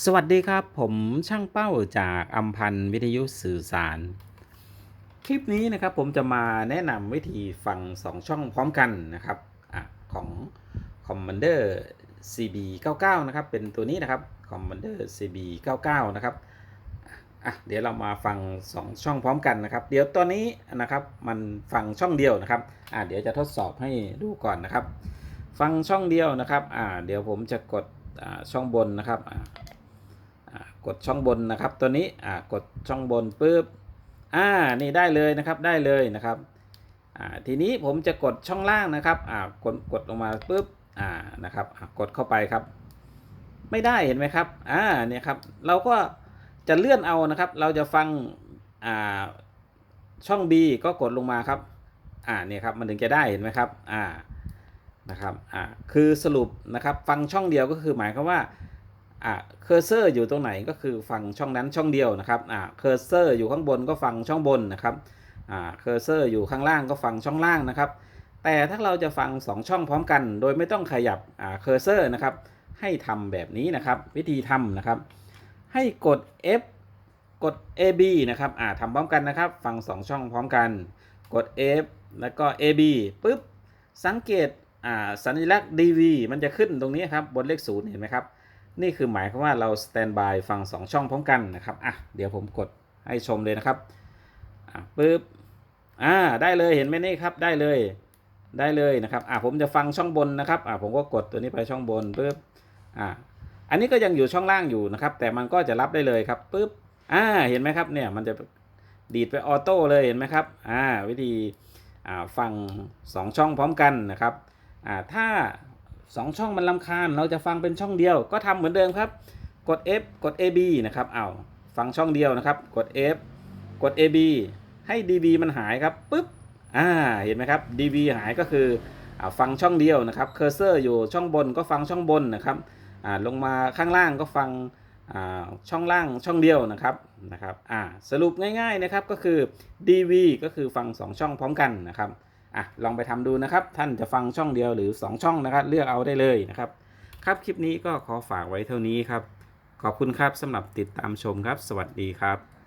สวัสดีครับ ผมช่างเป้าจากอัมพันธ์วิทยุสื่อสาร คลิปนี้นะครับผมจะมาแนะนำวิธีฟัง 2 ช่องพร้อมกันนะครับอของ Commander CB 99 นะครับ เป็นตัวนี้นะครับ Commander CB 99 นะครับอะเดี๋ยวเรามาฟัง 2 ช่องพร้อมกันนะครับ เดี๋ยวตัวนี้นะครับมันฟังช่องเดียวนะครับอะเดี๋ยวจะทดสอบให้ดูก่อนนะครับ ฟังช่องเดียวนะครับอ่าเดี๋ยวผมจะกดช่องบนนะครับ กดช่องบนนะครับตัวนี้อ่ากดช่องบนปุ๊บอ่านี่ได้เลยนะครับได้เลยนะครับอ่าทีนี้ผมจะกดช่องล่างนะครับอ่ากดกดลงมาปุ๊บอ่านะครับกดเข้าไปครับ ไม่ได้เห็นไหมครับอ่าเนี่ยครับเราก็จะเลื่อนเอานะครับ เราจะฟังอ่าช่อง B ก็กดลงมาครับอ่าเนี่ยครับมันถึงจะได้เห็นไหมครับอ่านะครับอ่าคือสรุปนะครับฟังช่องเดียวก็คือหมายความว่า อ่าเคอร์เซอร์อยู่ตรงไหนก็คือฟังช่องนั้นช่องเดียวนะครับอ่าเคอร์เซอร์อยู่ข้างบนก็ฟังช่องบนนะครับอ่าเคอร์เซอร์อยู่ข้างล่างก็ฟังช่องล่างนะครับ แต่ถ้าเราจะฟัง 2 ช่องพร้อมกัน โดยไม่ต้องขยับอ่าเคอร์เซอร์นะครับให้ทำแบบนี้นะครับ วิธีทำนะครับ ให้กด F กด AB นะครับอ่าทำพร้อมกันนะครับ ฟัง 2 ช่องพร้อมกัน กด F แล้วก็ AB ปุ๊บสังเกตอ่าสัญลักษณ์ DV มันจะขึ้นตรงนี้ครับบนเลขศูนย์เห็นไหมครับ นี่คือหมายความว่าเราสแตนบายฟัง 2 ช่องพร้อมกันนะครับอะเดี๋ยวผมกดให้ชมเลยนะครับอะปึ๊บอ่าได้เลยเห็นไหมนี่ครับได้เลยได้เลยนะครับอะผมจะฟังช่องบนนะครับอะผมก็กดตัวนี้ไปช่องบนปึ๊บอ่าอันนี้ก็ยังอยู่ช่องล่างอยู่นะครับ แต่มันก็จะรับได้เลยครับปึ๊บอ่าเห็นไหมครับเนี่ยมันจะดีดไปออโต้เลยเห็นไหมครับอ่าวิธีอ่าฟัง 2 ช่องพร้อมกันนะครับอ่าถ้า 2ช่องมันลำคาญ เราจะฟังเป็นช่องเดียว ก็ทำเหมือนเดิมครับ กด F กด AB นะครับเอาฟังช่องเดียวนะครับ กด F กด AB ให้ DB มันหายครับปุ๊บอ่าเห็นไหมครับ DB หายก็คืออ่าฟังช่องเดียวนะครับเคอร์เซอร์อยู่ช่องบนก็ฟังช่องบนนะครับอ่าลงมาข้างล่างก็ฟังอ่าช่องล่างช่องเดียวนะครับนะครับอ่าสรุปง่ายๆนะครับก็คือ DV ก็คือฟัง 2 ช่องพร้อมกันนะครับ อะลองไปทำดูนะครับ ท่านจะฟังช่องเดียวหรือ 2 ช่องนะครับ เลือกเอาได้เลยนะครับ ครับคลิปนี้ก็ขอฝากไว้เท่านี้ครับ ขอบคุณครับสำหรับติดตามชมครับ สวัสดีครับ